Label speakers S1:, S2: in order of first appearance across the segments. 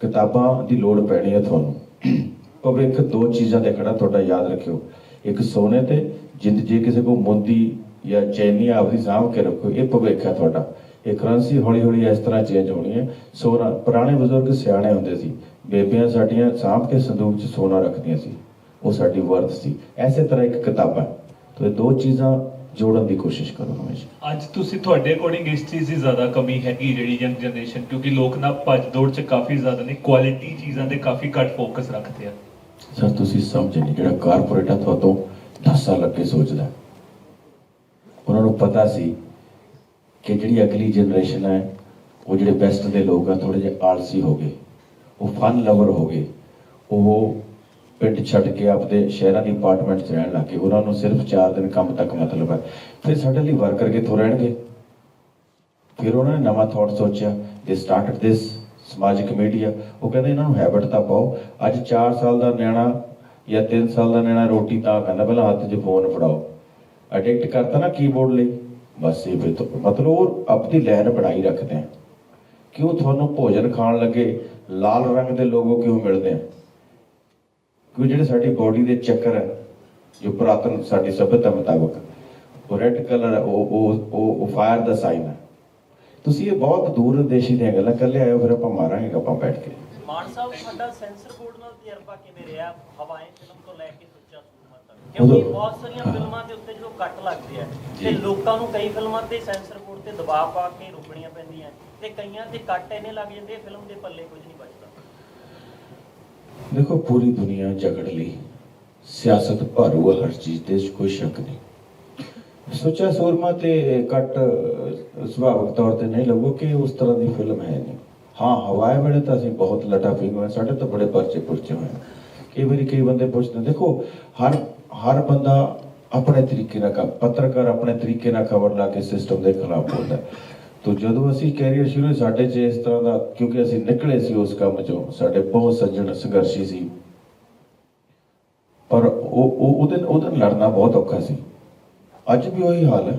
S1: ਕਿਤਾਬਾਂ ਦੀ ਲੋੜ ਪੈਣੀ ਹੈ ਤੁਹਾਨੂੰ। ਭਵਿੱਖ ਦੋ ਚੀਜ਼ਾਂ ਤੇ ਖੜਾ ਤੁਹਾਡਾ ਯਾਦ ਰੱਖਿਓ। ਇੱਕ ਸੋਨੇ ਤੇ ਜਿੰਦ ਜੇ ਕਿਸੇ ਕੋ ਮੋਦੀ ਜਾਂ ਚੈਨੀ ਆਪਦੀ ਸਾਂਭ ਕੇ ਰੱਖੋ, ਇਹ ਭਵਿੱਖ ਹੈ ਤੁਹਾਡਾ। ਇਹ ਕਰੰਸੀ ਹੌਲੀ ਹੌਲੀ ਇਸ ਤਰ੍ਹਾਂ ਚੇਂਜ ਹੋਣੀ ਹੈ। ਸੋਨਾ, ਪੁਰਾਣੇ ਬਜ਼ੁਰਗ ਸਿਆਣੇ ਹੁੰਦੇ ਸੀ। ਬੇਬੀਆਂ ਸਾਡੀਆਂ ਸਾਂਭ ਕੇ ਸੰਦੂਕ 'ਚ ਸੋਨਾ ਰੱਖਦੀਆਂ ਸੀ। ਉਹ ਸਾਡੀ ਵਰਤ ਸੀ। ਐਸੇ ਤਰ੍ਹਾਂ ਇੱਕ ਕਿਤਾਬ ਹੈ। ਤੋ ਦੋ ਚੀਜ਼ਾਂ ਜੋੜਨ ਦੀ ਕੋਸ਼ਿਸ਼ ਕਰੋ ਹਮੇਸ਼ਾ
S2: ਅੱਜ ਤੁਸੀਂ ਤੁਹਾਡੇ ਅਕੋਰਡਿੰਗ ਇਸ ਚੀਜ਼ ਦੀ ਜ਼ਿਆਦਾ ਕਮੀ ਹੈਗੀ ਜਿਹੜੀ ਯੰਗ ਜਨਰੇਸ਼ਨ ਕਿਉਂਕਿ ਲੋਕ ਨਾ ਭੱਜ ਦੌੜ 'ਚ ਕਾਫੀ ਜ਼ਿਆਦਾ ਨੇ ਕੁਆਲਿਟੀ ਚੀਜ਼ਾਂ ਤੇ ਕਾਫੀ ਘੱਟ ਫੋਕਸ ਰੱਖਦੇ ਆ
S1: ਸਰ ਤੁਸੀਂ ਸਮਝੇ ਨਹੀਂ ਜਿਹੜਾ ਕਾਰਪੋਰੇਟ ਆ ਤੁਹਾਤੋਂ 10 ਸਾਲ ਅੱਗੇ ਸੋਚਦਾ। ਉਹਨਾਂ ਨੂੰ ਪਤਾ ਸੀ ਕਿ ਜਿਹੜੀ ਅਗਲੀ ਜਨਰੇਸ਼ਨ ਹੈ ਉਹ ਜਿਹੜੇ ਬੈਸਟ ਦੇ ਲੋਕ ਆ ਥੋੜੇ ਜਿਹਾ ਆਲਸੀ ਹੋ ਗਏ ਉਹ ਫਨ ਲਵਰ ਹੋ ਗਏ ਉਹ ਪਿੰਡ ਛੱਡ ਕੇ ਆਪਦੇ ਸ਼ਹਿਰਾਂ ਦੀ ਅਪਾਰਟਮੈਂਟ 'ਚ ਰਹਿਣ ਲੱਗੇ ਉਹਨਾਂ ਨੂੰ ਸਿਰਫ 4 ਦਿਨ ਕੰਮ ਤੱਕ ਮਤਲਬ ਹੈ। ਫਿਰ ਸਾਡੇ ਲਈ ਵਰਕਰ ਕਿੱਥੋਂ ਰਹਿਣਗੇ। ਫਿਰ ਉਹਨਾਂ ਨੇ ਨਵਾਂ ਥਾਟ ਸੋਚਿਆ। ਦੇ ਸਟਾਰਟਡ ਦਿਸ ਸਮਾਜਿਕ ਮੀਡੀਆ ਉਹ ਕਹਿੰਦੇ ਇਹਨਾਂ ਨੂੰ ਹੈਬਿਟ ਤਾਂ ਪਾਓ। ਅੱਜ 4 ਸਾਲ ਦਾ ਨਿਆਣਾ ਜਾਂ 3 ਸਾਲ ਦਾ ਨਿਆਣਾ ਰੋਟੀ ਤਾਂ ਕਹਿੰਦਾ, ਪਹਿਲਾਂ ਹੱਥ 'ਚ ਫੋਨ ਫੜਾਓ। ਅਡਿਕਟ ਕਰਤਾ ਨਾ ਕੀਬੋਰਡ ਲਈ। ਬਸ ਇਹ ਫਿਰ ਮਤਲਬ ਉਹ ਆਪਣੀ ਲਹਿਰ ਬਣਾਈ ਰੱਖਦੇ ਆ। ਕਿਉਂ ਤੁਹਾਨੂੰ ਭੋਜਨ ਖਾਣ ਲੱਗੇ, ਲਾਲ ਰੰਗ ਦੇ ਲੋਗੋ ਕਿਉਂ ਮਿਲਦੇ ਆ? ਕਿਉਂ ਜਿਹੜੇ ਸਾਡੀ ਬਾਡੀ ਦੇ ਚੱਕਰ ਹੈ ਜੋ ਪੁਰਾਤਨ ਸਾਡੀ ਸਭਿਅਤਾ ਮੁਤਾਬਕ ਉਹ ਰੈੱਡ ਕਲਰ ਉਹ ਉਹ ਉਹ ਫਾਇਰ ਦਾ ਸਾਈਨ ਹੈ ਤੁਸੀਂ ਇਹ ਬਹੁਤ ਦੂਰ ਦੇਸ਼ੀ ਦੀਆਂ ਗੱਲਾਂ ਕਰ ਲਿਆਇਓ ਫਿਰ ਆਪਾਂ ਮਾਰਾਂਗੇ ਆਪਾਂ ਬੈਠ ਕੇ।
S3: ਮਾਨ ਸਾਹਿਬ ਸਾਡਾ ਸੈਂਸਰ ਬੋਰਡ ਨਾਲ ਤਜਰਬਾ ਕਿਵੇਂ ਰਿਹਾ? ਹਵਾਏ ਫਿਲਮ ਤੋਂ ਲੈ ਕੇ ਸੁੱਚਾ ਸੂਰਮਾ ਤੱਕ? ਕਿਉਂਕਿ ਬਹੁਤ ਸਾਰੀਆਂ ਫਿਲਮਾਂ ਦੇ ਉੱਤੇ ਜਦੋਂ ਕੱਟ ਲੱਗਦੇ ਆ ਤੇ
S1: ਜੀ।
S3: ਲੋਕਾਂ ਨੂੰ ਕਈ ਫਿਲਮਾਂ ਤੇ ਸੈਂਸਰ ਬੋਰਡ ਤੇ ਦਬਾਅ ਪਾ ਕੇ ਰੁਕਣੀਆਂ ਪੈਂਦੀਆਂ ਤੇ ਕਈਆਂ ਤੇ ਕੱਟ ਇੰਨੇ ਲੱਗ ਜਾਂਦੇ ਫਿਲਮ ਦੇ ਪੱਲੇ ਕੁਝ ਨਹੀਂ ਬਚਦਾ।
S1: ਦੇਖੋ ਪੂਰੀ ਦੁਨੀਆ ਝਗੜ ਲਈ। ਸਿਆਸਤ ਭਾਰੂ ਹਰ ਚੀਜ਼ ਤੇ ਕੋਈ ਸ਼ੱਕ ਨਹੀਂ। ਸੋਚਿਆ ਸੂਰਮਾ ਤੇ ਕੱਟ ਅਹ, ਤੌਰ ਤੇ ਨਹੀਂ ਲੱਗੋ ਕਿ ਉਸ ਤਰ੍ਹਾਂ ਦੀ ਫਿਲਮ ਹੈ ਨਹੀਂ। ਹਾਂ ਹਵਾਏ ਵੇਲੇ ਤਾਂ ਅਸੀਂ ਬਹੁਤ ਲਟਾ ਫਿੰਗ ਹੋਏ ਸਾਡੇ ਤਾਂ ਬੜੇ ਪਰਚੇ ਪੁਰਚੇ ਹੋਏ ਕਈ ਵਾਰੀ ਕਈ ਬੰਦੇ ਪੁੱਛਦੇ ਦੇਖੋ ਹਰ ਹਰ ਬੰਦਾ ਆਪਣੇ ਤਰੀਕੇ ਨਾਲ ਪੱਤਰਕਾਰ ਆਪਣੇ ਤਰੀਕੇ ਨਾਲ ਖਬਰ ਲਾ ਕੇ ਸਿਸਟਮ ਦੇ ਖਿਲਾਫ ਬੋਲਦਾ ਤੋ ਜਦੋਂ ਅਸੀਂ ਕੈਰੀਅਰ ਸ਼ੁਰੂ, ਸਾਡੇ 'ਚ ਇਸ ਤਰ੍ਹਾਂ ਦਾ, ਕਿਉਂਕਿ ਅਸੀਂ ਨਿਕਲੇ ਸੀ ਉਸ ਕੰਮ 'ਚੋਂ, ਸਾਡੇ ਬਹੁਤ ਸੱਜਣ ਸੰਘਰਸ਼ੀ ਸੀ। ਪਰ ਉਹ ਉਹਦੇ ਉਹਦੇ ਨਾਲ ਲੜਨਾ ਬਹੁਤ ਔਖਾ ਸੀ। ਅੱਜ ਵੀ ਉਹੀ ਹਾਲ ਹੈ।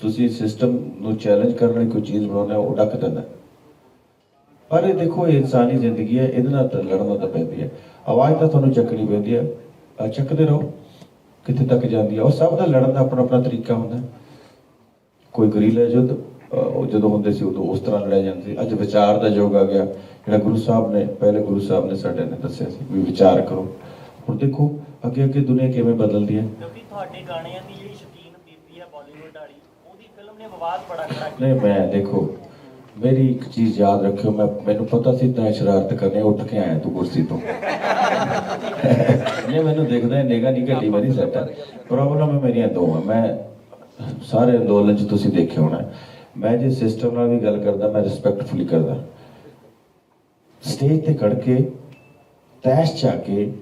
S1: ਤੁਸੀਂ ਸਿਸਟਮ ਨੂੰ ਚੈਲੰਜ ਕਰਨ ਲਈ ਕੋਈ ਚੀਜ਼ ਬਣਾਉਣਾ ਉਹ ਡੱਕ ਦਿੰਦਾ। ਪਰ ਇਹ ਦੇਖੋ, ਇਹ ਇਨਸਾਨੀ ਜ਼ਿੰਦਗੀ ਹੈ, ਇਹਦੇ ਨਾਲ ਤਾਂ ਲੜਨਾ ਤਾਂ ਪੈਂਦੀ ਹੈ। ਆਵਾਜ਼ ਤਾਂ ਤੁਹਾਨੂੰ ਚੱਕਣੀ ਪੈਂਦੀ ਹੈ। ਚੱਕਦੇ ਰਹੋ। ਕਿੱਥੇ ਤੱਕ ਜਾਂਦੀ ਹੈ। ਉਹ ਸਭ ਦਾ ਲੜਨ ਦਾ ਆਪਣਾ ਆਪਣਾ ਤਰੀਕਾ ਹੁੰਦਾ। ਕੋਈ ਗਰੀਲਾ ਯੁੱਧ ਉਹ ਜਦੋਂ ਹੁੰਦੇ ਸੀ ਉਦੋਂ ਉਸ ਤਰ੍ਹਾਂ ਲੜਿਆ ਜਾਂਦਾ ਸੀ। ਅੱਜ ਵਿਚਾਰ ਦਾ ਯੁੱਗ ਆ ਗਿਆ। ਜਿਹੜਾ ਗੁਰੂ ਸਾਹਿਬ ਨੇ ਪਹਿਲੇ ਗੁਰੂ ਸਾਹਿਬ ਨੇ ਸਾਡੇ ਨੇ ਦੱਸਿਆ ਸੀ ਵੀ ਵਿਚਾਰ ਕਰੋ। ਹੁਣ ਦੇਖੋ ਅੱਗੇ ਅੱਗੇ ਦੁਨੀਆ ਕਿਵੇਂ ਬਦਲਦੀ ਹੈ।
S3: ਕਿਉਂਕਿ ਤੁਹਾਡੇ ਗਾਣਿਆਂ ਦੀ ਜਿਹੜੀ ਸ਼ਕੀਨ ਬੀਬੀ ਹੈ ਬਾਲੀਵੁੱਡ ਵਾਲੀ ਉਹਦੀ ਫਿਲਮ ਨੇ ਵਿਵਾਦ ਬੜਾ ਖੜਾ ਕੀਤਾ।
S1: ਨਹੀਂ ਮੈਂ ਦੇਖੋ ਮੇਰੀ ਇੱਕ ਚੀਜ਼ ਯਾਦ ਰੱਖਿਓ ਮੈਂ ਮੈਨੂੰ ਪਤਾ ਸੀ ਤਾਂ ਸ਼ਰਾਰਤ ਕਰਨੇ ਉੱਠ ਕੇ ਆਇਆ ਤੂੰ ਕੁਰਸੀ ਤੋਂ। ਇਹ ਮੈਨੂੰ ਦੇਖਦਾ ਹੈ ਨਿਗਾ ਨਹੀਂ ਘਟੀ ਮੇਰੀ ਸੈਟ ਪ੍ਰੋਬਲਮ ਮੇਰੀਆਂ ਦੋ ਆ ਮੈਂ ਸਾਰੇ ਅੰਦੋਲਨ ਚ ਤੁਸੀਂ ਦੇਖਿਆ ਹੋਣਾ। ਮੈਂ ਜੇ ਸਿਸਟਮ ਨਾਲ ਵੀ ਗੱਲ ਕਰਦਾ, ਮੈਂ ਰਿਸਪੈਕਟਫੁਲੀ ਕਰਦਾ। ਸਟੇਜ ਤੇ ਖੜ ਕੇ, ਤੈਸ਼ ਚਾ ਕੇ,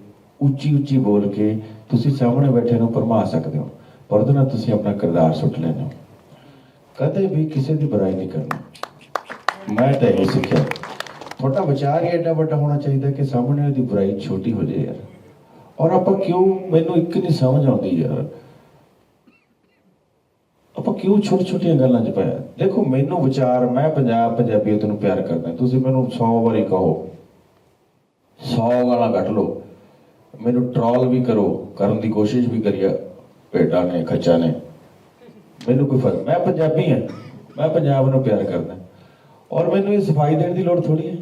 S1: ਉੱਚੀ ਉੱਚੀ ਬੋਲ ਕੇ ਤੁਸੀਂ ਸਾਹਮਣੇ ਬੈਠੇ ਨੂੰ ਭਰਮਾ ਸਕਦੇ ਹੋ, ਪਰ ਉਹਦੇ ਨਾਲ ਤੁਸੀਂ ਆਪਣਾ ਕਿਰਦਾਰ ਸੁੱਟ ਲੈਂਦੇ ਕਦੇ ਵੀ ਕਿਸੇ ਦੀ ਬੁਰਾਈ ਨਹੀਂ ਕਰਨੀ। ਮੈਂ ਤਾਂ ਇਹ ਸਿੱਖਿਆ। ਤੁਹਾਡਾ ਵਿਚਾਰ ਹੀ ਐਡਾ ਵੱਡਾ ਹੋਣਾ ਚਾਹੀਦਾ ਕਿ ਸਾਹਮਣੇ ਦੀ ਬੁਰਾਈ ਛੋਟੀ ਹੋ ਜਾਏ ਯਾਰ। ਔਰ ਆਪਾਂ ਕਿਉਂ ਮੈਨੂੰ ਇੱਕ ਨਹੀਂ ਸਮਝ ਆਉਂਦੀ ਯਾਰ? ਆਪਾਂ ਕਿਉਂ ਛੋਟੀ ਛੋਟੀਆਂ ਗੱਲਾਂ 'ਚ ਪਾਇਆ ਦੇਖੋ, ਮੈਨੂੰ ਵਿਚਾਰ, ਮੈਂ ਪੰਜਾਬ ਪੰਜਾਬੀਅਤ ਨੂੰ ਪਿਆਰ ਕਰਦਾ ਤੁਸੀਂ ਮੈਨੂੰ 100 ਵਾਰੀ ਕਹੋ 100 ਗਾਲਾਂ ਕੱਢ ਲਓ, ਮੈਨੂੰ ਟ੍ਰੋਲ ਵੀ ਕਰੋ, ਕਰਨ ਦੀ ਕੋਸ਼ਿਸ਼ ਵੀ ਕਰੀਆ ਭੇਡਾਂ ਨੇ, ਖੱਚਾ ਨੇ। ਮੈਨੂੰ ਕੋਈ ਫ਼ਰਕ, ਮੈਂ ਪੰਜਾਬੀ ਹਾਂ ਮੈਂ ਪੰਜਾਬ ਨੂੰ ਪਿਆਰ ਕਰਦਾ। ਔਰ ਮੈਨੂੰ ਇਹ ਸਫ਼ਾਈ ਦੇਣ ਦੀ ਲੋੜ ਥੋੜੀ ਹੈ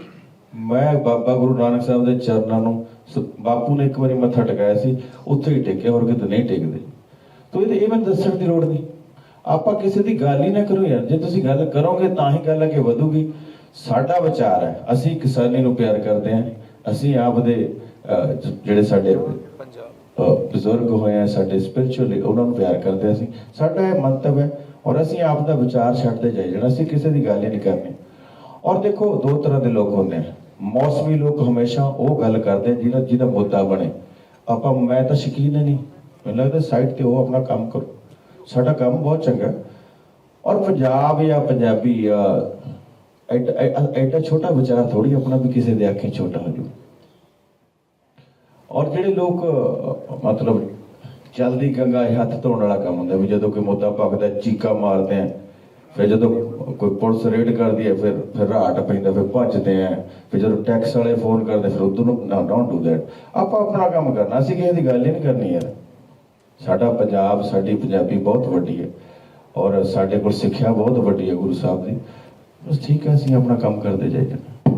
S1: ਮੈਂ ਬਾਬਾ ਗੁਰੂ ਨਾਨਕ ਸਾਹਿਬ ਦੇ ਚਰਨਾਂ ਨੂੰ, ਸ- ਬਾਪੂ ਨੇ ਇੱਕ ਵਾਰੀ ਮੱਥਾ ਟਿਕਾਇਆ ਸੀ, ਉੱਥੇ ਹੀ ਟੇਕਿਆ ਹੋਰ ਕਿਤੇ ਨਹੀਂ ਟੇਕਦੇ। ਤੋ ਇਹ ਇਹ ਮੈਨੂੰ ਦੱਸਣ ਦੀ ਲੋੜ ਨਹੀਂ। ਆਪਾਂ ਕਿਸੇ ਦੀ ਗੱਲ ਹੀ ਨਾ ਕਰੋ ਯਾਰ। ਜੇ ਤੁਸੀਂ ਗੱਲ ਕਰੋਗੇ ਤਾਂ ਹੀ ਗੱਲ ਅੱਗੇ ਵਧੂਗੀ। ਸਾਡਾ ਵਿਚਾਰ ਹੈ ਅਸੀਂ ਕਿਸਾਨੀ ਨੂੰ ਪਿਆਰ ਕਰਦੇ ਹਾਂ। ਅਸੀਂ ਆਪਦੇ ਅਹ, ਜਿਹੜੇ ਸਾਡੇ ਬਜ਼ੁਰਗ ਹੋਏ ਆ ਸਾਡੇ ਸਪਿਰਚੁਅਲੀ ਉਹਨਾਂ ਨੂੰ ਪਿਆਰ ਕਰਦੇ ਅਸੀਂ। ਸਾਡਾ ਇਹ ਮੰਤਵ ਹੈ ਔਰ ਅਸੀਂ ਆਪ ਦਾ ਵਿਚਾਰ ਛੱਡਦੇ ਜਾਈ ਜਾਣਾ ਅਸੀਂ ਕਿਸੇ ਦੀ ਗੱਲ ਹੀ ਨਹੀਂ ਕਰਨੀ। ਔਰ ਦੇਖੋ ਦੋ ਤਰ੍ਹਾਂ ਦੇ ਲੋਕ ਹੁੰਦੇ ਆ। ਮੌਸਮੀ ਲੋਕ ਹਮੇਸ਼ਾ ਉਹ ਗੱਲ ਕਰਦੇ ਆ ਜਿਹਦਾ ਜਿਹਦਾ ਮੁੱਦਾ ਬਣੇ। ਆਪਾਂ ਮੈਂ ਤਾਂ ਸ਼ਕੀਨ ਨਹੀਂ। ਮੈਨੂੰ ਲੱਗਦਾ ਸਾਈਡ ਤੇ ਉਹ ਆਪਣਾ ਕੰਮ ਕਰੋ। ਸਾਡਾ ਕੰਮ ਬਹੁਤ ਚੰਗਾ ਔਰ ਪੰਜਾਬ ਜਾਂ ਪੰਜਾਬੀ ਜਾਂ ਐਡਾ ਛੋਟਾ ਵਿਚਾਰ ਥੋੜੀ ਆਪਣਾ ਵੀ ਕਿਸੇ ਦੇ ਅੱਖੇ ਛੋਟਾ ਹੋ ਜੂ ਔਰ ਜਿਹੜੇ ਲੋਕ, ਮਤਲਬ ਜਲਦੀ ਗੰਗਾ ਇਹ ਹੱਥ ਧੋਣ ਵਾਲਾ ਕੰਮ ਹੁੰਦਾ ਵੀ ਜਦੋਂ ਕੋਈ ਮੁੱਦਾ ਭਗਦਾ ਚੀਕਾ ਮਾਰਦੇ ਆ, ਫਿਰ ਜਦੋਂ ਕੋਈ ਪੁਲਿਸ ਰੇਡ ਕਰਦੀ ਹੈ, ਫਿਰ ਫਿਰ ਰਾਟ ਪੈਂਦਾ, ਫਿਰ ਭੱਜਦੇ ਆ, ਫਿਰ ਜਦੋਂ ਟੈਕਸ ਵਾਲੇ ਫੋਨ ਕਰਦੇ, ਫਿਰ ਉਦੋਂ ਨੂੰ ਡੋਂਟ ਡੂ ਦੈਟ ਆਪਾਂ ਆਪਣਾ ਕੰਮ ਕਰਨਾ, ਅਸੀਂ ਕਿਸੇ ਦੀ ਗੱਲ ਹੀ ਨਹੀਂ ਕਰਨੀ ਯਾਰ। ਸਾਡਾ ਪੰਜਾਬ, ਸਾਡੀ ਪੰਜਾਬੀ ਬਹੁਤ ਵੱਡੀ ਹੈ ਔਰ ਸਾਡੇ ਕੋਲ ਸਿੱਖਿਆ ਬਹੁਤ ਵੱਡੀ ਹੈ ਗੁਰੂ ਸਾਹਿਬ ਦੀ। ਬਸ ਠੀਕ ਹੈ, ਅਸੀਂ ਆਪਣਾ ਕੰਮ ਕਰਦੇ ਜਾਈਏ।